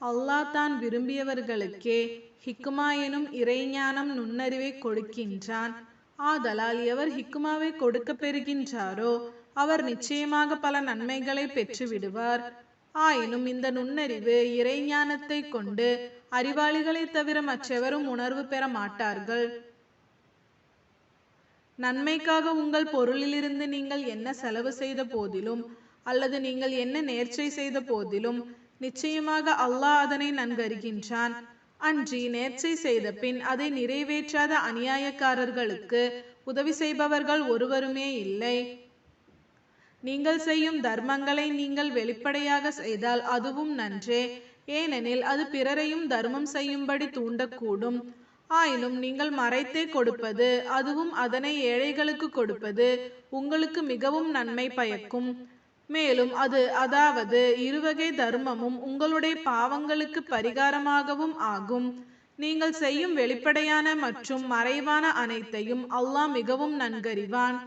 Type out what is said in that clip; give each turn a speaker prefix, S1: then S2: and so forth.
S1: அல்லாஹ் தான் விரும்பியவர்களுக்கே ஹிக்குமா எனும் இறைஞானம் நுண்ணறிவை கொடுக்கின்றான். ஆதலால் எவர் ஹிக்குமாவை கொடுக்க பெறுகின்றாரோ? அவர் நிச்சயமாக பல நன்மைகளை பெற்று விடுவார் ஆயினும் இந்த நுண்ணறிவு இறைஞானத்தை கொண்டு அறிவாளிகளை தவிர மற்றெவரும் உணர்வு பெற மாட்டார்கள். நன்மைக்காக உங்கள் பொருளிலிருந்து நீங்கள் என்ன செலவு செய்த போதிலும் அல்லது நீங்கள் என்ன நேர்ச்சை செய்த போதிலும் நிச்சயமாக அல்லாஹ் அதனை நன்கறிகின்றான். அன்றி நேர்ச்சை செய்த பின் அதை நிறைவேற்றாத அநியாயக்காரர்களுக்கு உதவி செய்பவர்கள் ஒருவருமே இல்லை. நீங்கள் செய்யும் தர்மங்களை நீங்கள் வெளிப்படையாக செய்தால் அதுவும் நன்றே. ஏனெனில் அது பிறரையும் தர்மம் செய்யும்படி தூண்டக்கூடும். ஆயினும் நீங்கள் மறைத்தே கொடுப்பது அதுவும் அதனை ஏழைகளுக்கு கொடுப்பது உங்களுக்கு மிகவும் நன்மை பயக்கும். மேலும் அது அதாவது இருவகை தர்மமும் உங்களுடைய பாவங்களுக்கு பரிகாரமாகவும் ஆகும். நீங்கள் செய்யும் வெளிப்படையான மற்றும் மறைவான அனைத்தையும் அல்லாஹ் மிகவும் நன்கறிவான்.